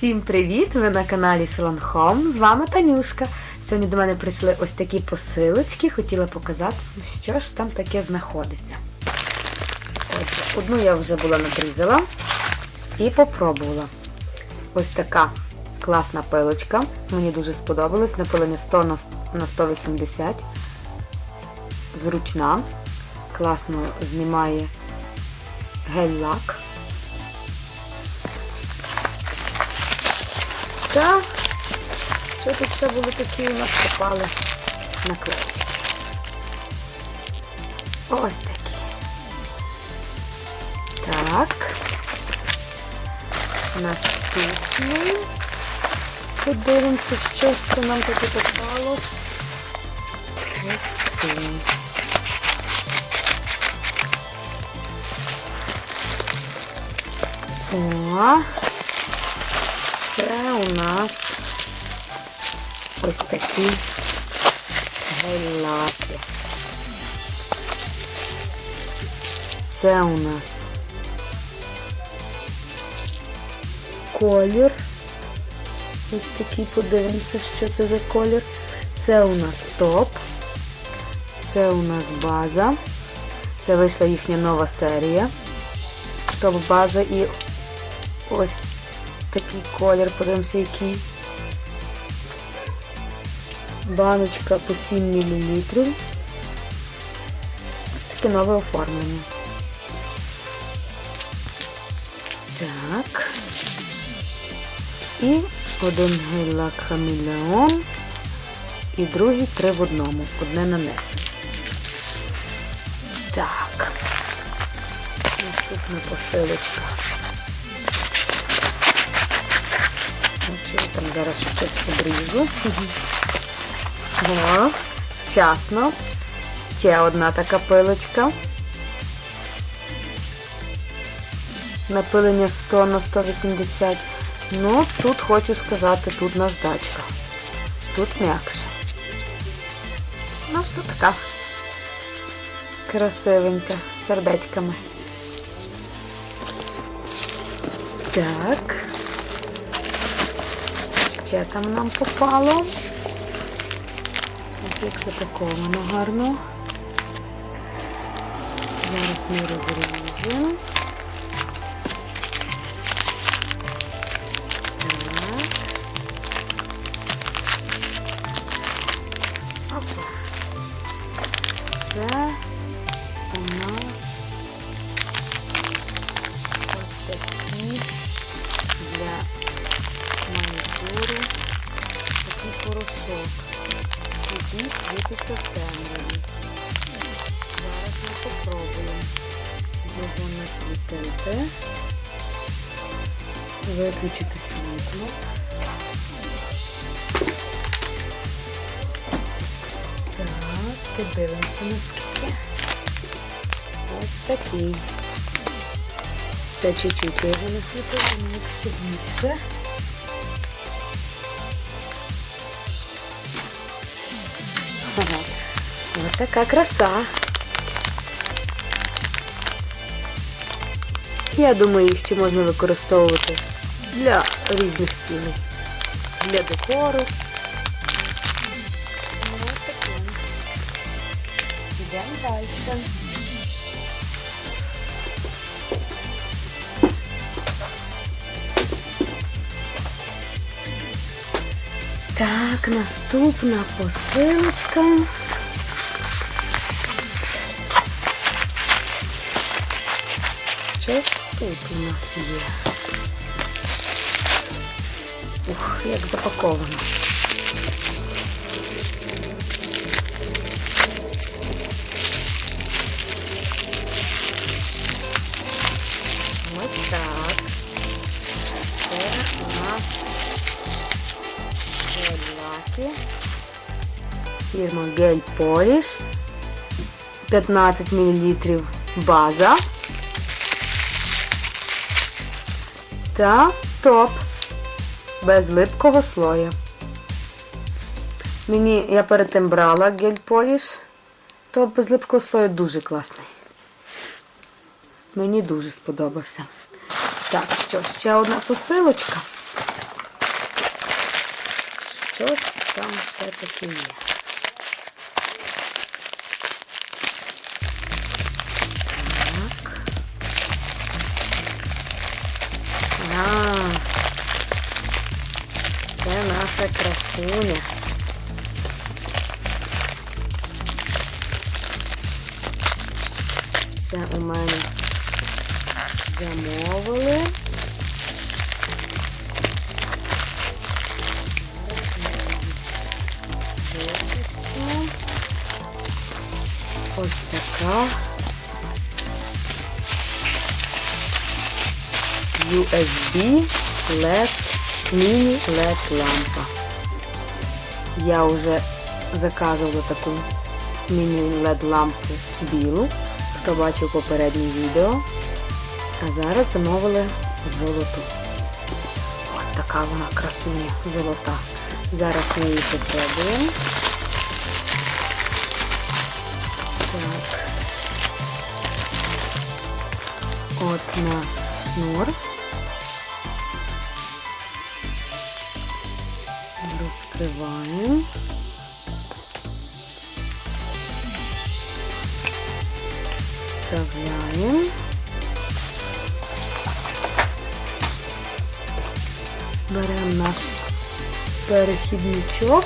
Всім привіт! Ви на каналі Home. З вами Танюшка. Сьогодні до мене прийшли ось такі посилочки. Хотіла показати, що ж там таке знаходиться. Отже, одну я вже була надрізала і попробувала. Ось така класна пилочка. Мені дуже сподобалась. Напилення 100 на на 180. Зручна. Класно знімає гель-лак. Та що тут ще були такі у нас попали наклеечки. Ось такі. Так. Наступний. Подивимося, що ж це нам таке попалось. Ось цю. О, це у нас ось такі гель-лаки. Це у нас колір. Ось такий подивимося, що це за колір. Це у нас топ. Це у нас база. Це вийшла їхня нова серія. Топ-база і ось такий колір, подивимося, який. Баночка по 7 мл. Таке нове оформлення. Так. І один гель-лак хамелеон. І другий три в одному. Одне нанесення. Так. Наступна посилочка. Зараз щось обріжу. О, вчасно. Ще одна така пилочка. Напилення 100 на 180. Ну, тут хочу сказати, тут наждачка. Тут м'якше. Ну, що така красивенька, сердечками. Так. Ще там нам попало. Ось як запаковано гарно. Зараз ми розріжемо. Так. Опа. Це насвітити, виключити світло. Так, подивимося наскільки. Ось такий. Це чуть-чуть його насвітили, якщо більше. Ось така краса. Я думаю, їх ще можна використовувати для різних цілей. Для декору. Йдемо далі. Так, наступна посилочка. Що тут у нас є? Ух, як запаковано. Ось. Фірма Гель Polish. 15 мл база. та топ без липкого слоя. Мені я перед тим брала гель поліш, топ без липкого слою дуже класний. Мені дуже сподобався. Так, що, ще одна посилочка. Що там все таке є? А, це наша красуня. Це у мене замовили. USB LED, міні LED лампа. Я вже заказувала таку міні LED лампу білу, хто бачив попереднє відео. А зараз замовили золоту. Ось така вона красуня золота. Зараз ми її попробуємо. Так. От наш шнур. Розкриваємо. Вставляємо. Беремо наш перехідничок.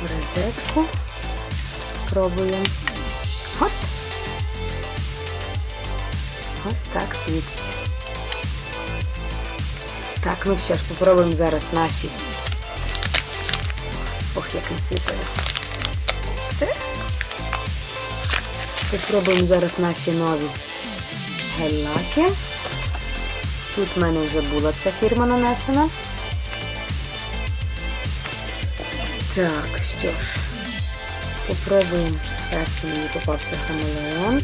Розетку. Пробуємо. От. Ось так світить. Так, ну що ж, попробуємо зараз наші. Ох, як не. Все. Попробуємо зараз наші нові гель-лаки. Тут в мене вже була ця фірма нанесена. Так, що ж, попробуємо. Перший мені попався хамелеон.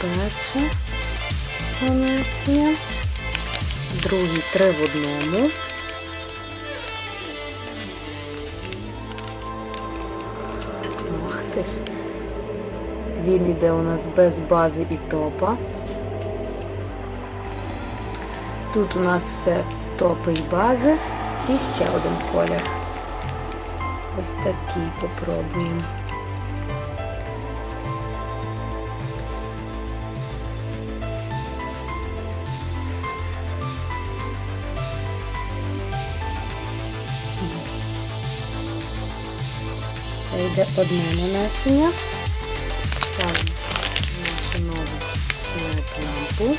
Перше нанесення. Другий три в одному. Ох ти ж. Він йде у нас без бази і топа. Тут у нас все топи і бази. І ще один колір. Ось такий попробуємо. Це одне нанесення. Ставимо нашу нову лампу.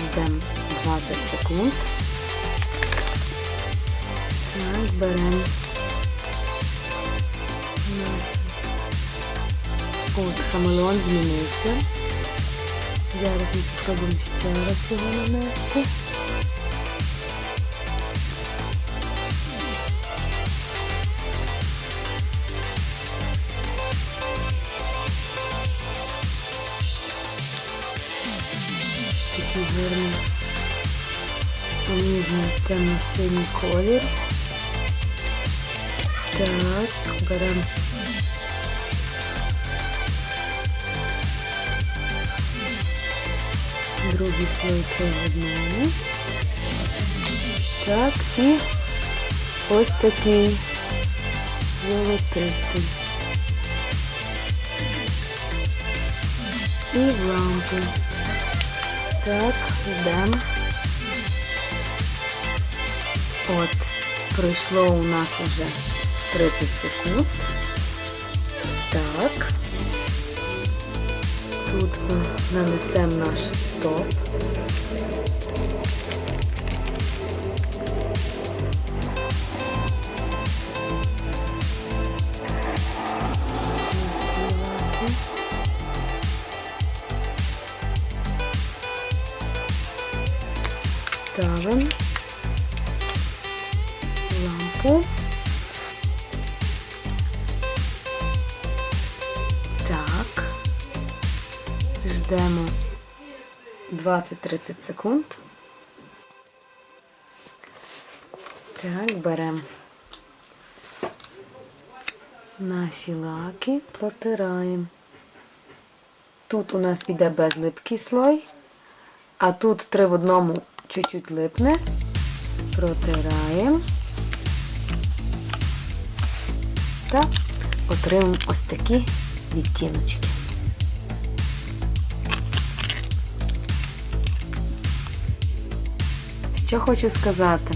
Ждемо 20 секунд. Так, беремо наш от хамелеон змінився. Зараз ми спробуємо ще раз його нанести. ніжний темно-синій колір. Так, беремо другий слой три в одному. Так, і ось такий золотистий. І в лампу. Так, ждемо. От, пройшло у нас вже 30 секунд. Так. Тут ми нанесемо наш топ. Ставимо 20-30 секунд. Так, беремо наші лаки, протираємо. Тут у нас іде безлипкий слой, а тут три в одному чуть-чуть липне. Протираємо. Та отримаємо ось такі відтіночки. Що хочу сказати.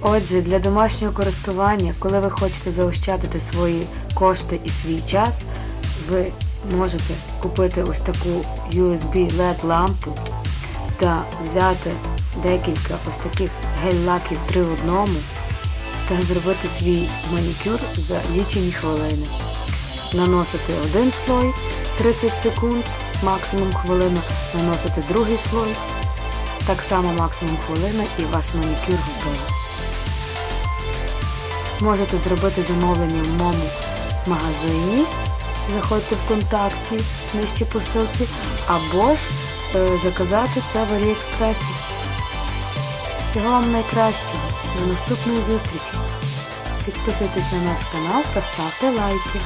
Отже, для домашнього користування, коли ви хочете заощадити свої кошти і свій час, ви можете купити ось таку USB LED лампу та взяти декілька ось таких гель-лаків 3 в одному та зробити свій манікюр за лічені хвилини. Наносити один слой 30 секунд, максимум хвилину, наносити другий слой, так само максимум хвилина і ваш манікюр готовий. Можете зробити замовлення в моєму магазині, заходьте в контакті нижче по ссылці, або ж е, заказати це в Аліекспресі. Всього вам найкращого. До наступної зустрічі. Підписуйтесь на наш канал та ставте лайки.